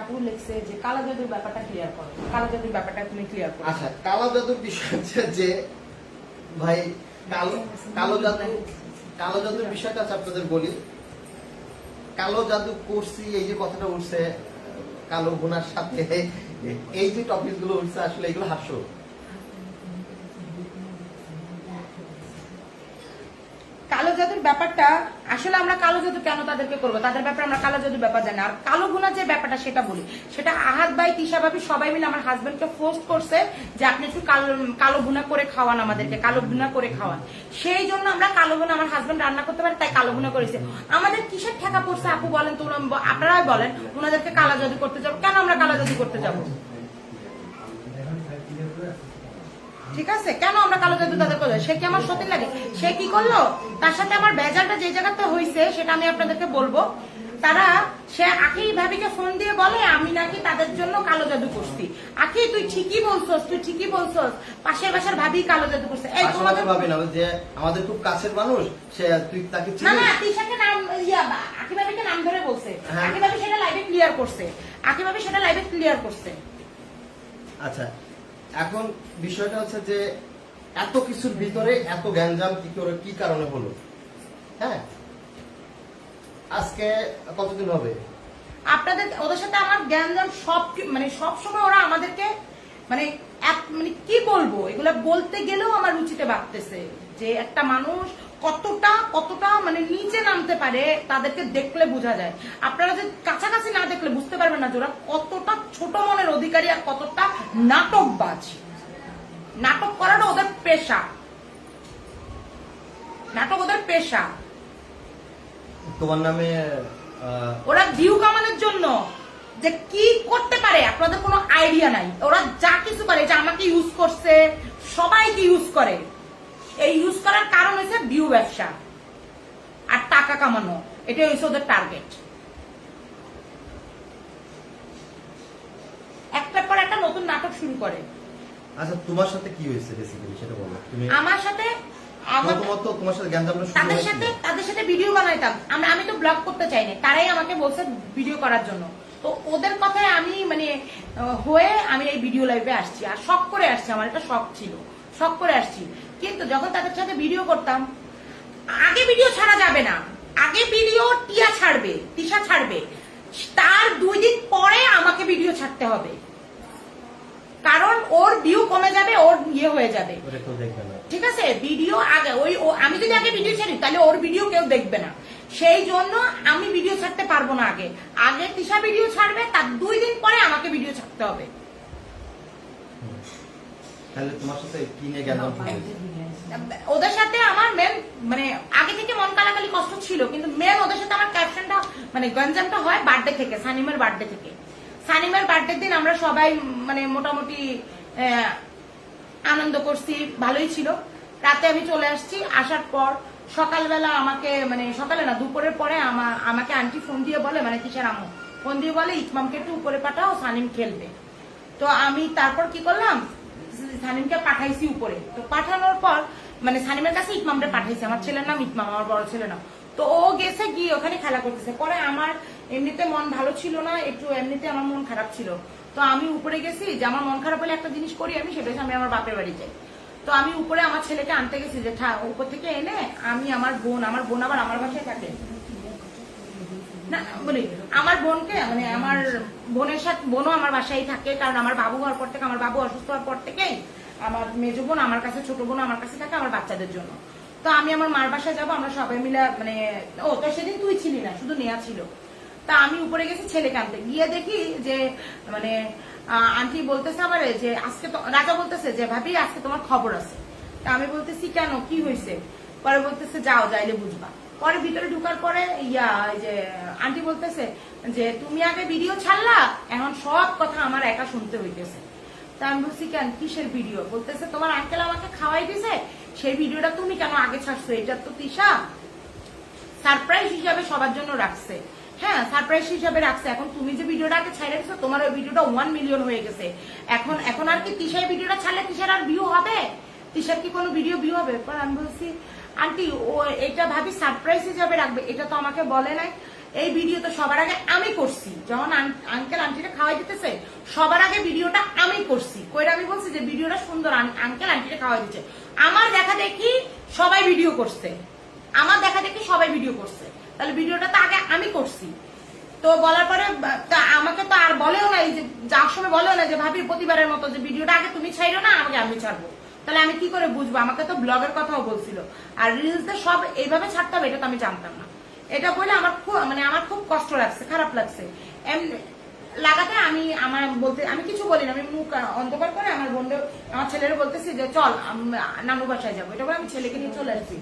একটা লিখছে যে কালা জাদুর ব্যাপারটা ক্লিয়ার করো। কালা জাদুর ব্যাপারটা তুমি ক্লিয়ার করো। আচ্ছা কালো জাদুর বিষয় যে, ভাই, কালো কালো জাদু কালো জাদুর বিষয়টা আপনাদের বলি। কালো জাদু করছি, এই যে কথাটা উঠছে, কালো গুনার সাথে, এই যে টপিকগুলো উঠছে, আসলে এগুলো হাস্য কালো জাদুর ব্যাপারটা, আসলে আমরা কালো জাদু কেন তাদেরকে করব? তাদের ব্যাপারে আমরা কালো জাদুর ব্যাপার জানি আর কালো গুণা যে ব্যাপারটা সেটা বলি। সেটা আহাত ভাই, তিশা ভাবি সবাই মিলে আমার হাজবেন্ডকে ফোর্স করছে যে আপনি একটু কালো কালো গুণা করে খাওয়ান আমাদেরকে কালো গুণা করে খাওয়ান। সেই জন্য আমরা কালো গুণা আমার হাজবেন্ড রান্না করতে পারে, তাই কালো গুণা করেছে। আমাদের কিসের ঠেকা পড়ছে আপু বলেন তো আপনারাই বলেন, ওনাদেরকে কালো জাদু করতে যাব। কেন আমরা কালো জাদু করতে যাব? ঠিক আছে? কেন আমরা কালো জাদু তাদের করব? সে কি আমার সত্যি লাগে সে কি করল? তার সাথে আমার বেজালটা যে জায়গাতে হয়েছে সেটা আমি আপনাদেরকে বলব। তারা সে আখি ভাবিকে ফোন দিয়ে বলে আমি নাকি তাদের জন্য কালো জাদু করছি। আখি তুই ঠিকই বলছস তুই ঠিকই বলছস। পাশের বাসার ভাবি কালো জাদু করছে। এই তোমাদের ভাবি না যে আমাদের খুব কাছের মানুষ সে তুই তাকে না না তিশাকে নাম ইয়া আখি ভাবিকে নাম ধরে বলছে। হ্যাঁ। আখি ভাবি সেটা লাইভে ক্লিয়ার করছে। আখি ভাবি সেটা লাইভে ক্লিয়ার করছে। আচ্ছা এখন বিষয়টা হচ্ছে যে এত কিছুর ভিতরে এত গ্যাঞ্জাম কি করে, কি কারণে হলো? হ্যাঁ? আজকে কতদিন হবে? আপনাদের, ওদের সাথে আমার গ্যাঞ্জাম সব মানে সব সময় ওরা আমাদেরকে মানে মানে কি বলব? এগুলা বলতে গেলেও আমার রুচিতে বাড়তেছে যে একটা মানুষ কতটা কতটা মানে নিচে নামতে পারে তাদেরকে দেখলে বোঝা যায়। আপনারা যে কাছাকাছি না দেখলে বুঝতে পারবেন না যে ওরা কতটা ছোট মনের অধিকারী আর কতটা নাটকবাজ। নাটক করাটা ওদের পেশা। নাটক ওদের পেশা। তোমার নামে ওরা ভিউ কামানোর জন্য যে কি করতে পারে আপনাদের কোনো আইডিয়া নাই। ওরা যা কিছু করে যে আমাকে ইউজ করছে সবাইকে ইউজ করে। এই ইউজ ভিউ ব্যবসা আর টাকা কামানো এটাই হচ্ছে ওদের টার্গেট একটার পর একটা নতুন নাটক শুরু করে। আচ্ছা তোমার সাথে কি হয়েছে বেসিক্যালি সেটা বলো। তুমি আমার সাথে তোমার সাথে তাদের সাথে তাদের সাথে ভিডিও বানাইতাম। আমরা আমি তো ব্লগ করতে চাই না তারাই আমাকে বলছে ভিডিও করার জন্য। তো ওদের কথায় আমি মানে হয়ে আমি এই ভিডিও লাইভে আসছি। আর শখ করে আসছি। আমার একটা শখ ছিল। শখ করে আসছি। কিন্তু যখন তাদের সাথে ভিডিও করতাম আগে ভিডিও ছাড়া যাবে না। আগে ভিডিও টিয়া ছাড়বে তিশা ছাড়বে। তার দুই দিন পরে আমাকে ভিডিও ছাড়তে হবে। কারণ ওর ভিউ কমে যাবে ওর ইয়ে হয়ে যাবে। ঠিক আছে? ভিডিও আগে ওই আমি যদি আগে ভিডিও ছাড়ি তাহলে ওর ভিডিও কেউ দেখবে না। সেই জন্য আমি ভিডিও ছাড়তে পারব না আগে। আগে তিশা ভিডিও ছাড়বে তার দুই দিন পরে আমাকে ভিডিও ছাড়তে হবে। তাহলে তোমার সাথে গ্যাঞ্জাম ওদের সাথে আমার মেন মানে আগে থেকে মন কালাকালি কষ্ট ছিল, কিন্তু মেন ওদের সাথে আমার ক্যাপশনটা মানে গঞ্জামটা হয় বার্থডে থেকে, সানিমের বার্থডে থেকে। সানিমের বার্থডে দিন আমরা সবাই মানে মোটামুটি আনন্দ করছি, ভালোই ছিল। রাতে আমি চলে আসছি, আসার পর সকালবেলা আমাকে মানে সকালে না, দুপুরের পরে আমাকে আন্টি ফোন দিয়ে বলে মানে কিসের আম্মু? ফোন দিয়ে বলে ইকমামকে একটু উপরে পাঠাও, সানিম খেলবে। তো আমি তারপর কি করলাম? সানিমকে পাঠাইছি উপরে। তো পাঠানোর পর মানে সানিমের কাছে ইকমামরে পাঠাইছি। আমার ছেলের নাম ইকমাম আমার বড় ছেলে নাম তো ও গেছে গিয়ে ওখানে খেলা করতেছে। পরে আমার এমনিতে মন ভালো ছিল না, একটু এমনিতে আমার মন খারাপ ছিল। তো আমি উপরে গেছি যে আমার মন খারাপ হলে একটা জিনিস করি আমি, সেটা আমি আমার বাপের বাড়ি যাই। তো আমি উপরে আমার ছেলেকে আনতে গেছি যে উপর থেকে এনে আমি আমার বোন আমার বোন আবার আমার বাসায় থাকে। আমার বোনকে মানে আমার বোনের সাথে, বোনও আমার বাসায় থাকে, কারণ আমার বাবু হওয়ার পর থেকে, আমার বাবু অসুস্থ হওয়ার পর থেকেই আমার মেজো বোন, আমার কাছে, ছোট বোন আমার কাছে থাকে, আমার বাচ্চাদের জন্য। তো আমি আমার মার বাসায় যাব, আমরা সবাই মিলে মানে ও তো সেদিন তুই ছিলি না, শুধু নেয়া ছিল। তা আমি উপরে গেছি ছেলেকে আনতে গিয়ে দেখি যে মানে আন্টি বলতেছে আমার যে, আজকে তো, রাজা বলতেছে যে, ভাবি, আজকে তোমার খবর আছে। তা আমি বলতেছি, কেন? কি হয়েছে পরে বলতেছে, যাও, যাইলে বুঝবা। পরে ভিতরে ঢুকার পরে ইয়া যে আন্টি বলতেছে যে, তুমি আগে ভিডিও ছাড়লা, এখন সব কথা আমার একা শুনতে হইতেছে। তা আমি বলছি, কেন? কিসের ভিডিও বলতেছে, তোমার আঙ্কেল আমাকে খাওয়াই দিছে, সেই ভিডিওটা তুমি কেন আগে ছাড়ছো? এটা তো তিশা। সারপ্রাইজ হিসাবে সবার জন্য রাখছে। হ্যাঁ সারপ্রাইজ হিসাবে রাখছে। এখন তুমি যে ভিডিওটা আগে ছাইড়ে দিছো, তোমার ওই ভিডিওটা ওয়ান মিলিয়ন হয়ে গেছে। এখন এখন আর কি তিশার ভিডিওটা ছাড়লে তিশার আর ভিউ হবে? তিশার কি কোনো ভিডিও ভিউ হবে? পর আমি বলছি আন্টি, ও এটা ভাবি সারপ্রাইজ হিসাবে রাখবে, এটা তো আমাকে বলে নাই। এই ভিডিও তো সবার আগে আমি করছি। যখন আঙ্কেল আন্টিটা খাওয়াই দিতেছে, সবার আগে ভিডিওটা আমি করছি। কইরা আমি বলছি যে, ভিডিওটা সুন্দর আঙ্কেল আন্টিটা খাওয়াই দিচ্ছে। আমার দেখা দেখি সবাই ভিডিও করছে। আমার দেখা দেখি সবাই ভিডিও করছে। তাহলে ভিডিওটা তো আগে আমি করছি। তো বলার পরে আমাকে তো আর বলেও নাই যে, যার সময় বলেও না যে, ভাবি, প্রতিবারের মতো যে ভিডিওটা আগে তুমি ছাইরো না আমাকে আমি ছাড়বো। তাহলে আমি কি করে বুঝব? আমাকে তো ব্লগের কথাও বলছিল। আর রিলসে সব এইভাবে ছাড়তে হবে, এটা তো আমি জানতাম না। এটা বলে আমার খুব মানে আমার খুব কষ্ট লাগছে, খারাপ লাগছে। লাগাতে আমি আমার বলতে, আমি কিছু বলি না আমি মুখ অন্ধকার করে আমার বন্ধু, আমার ছেলেরা বলতেছি যে, চল নানু বাসায় যাব। এটা বলে আমি ছেলেকে নিয়ে চলে আসছি।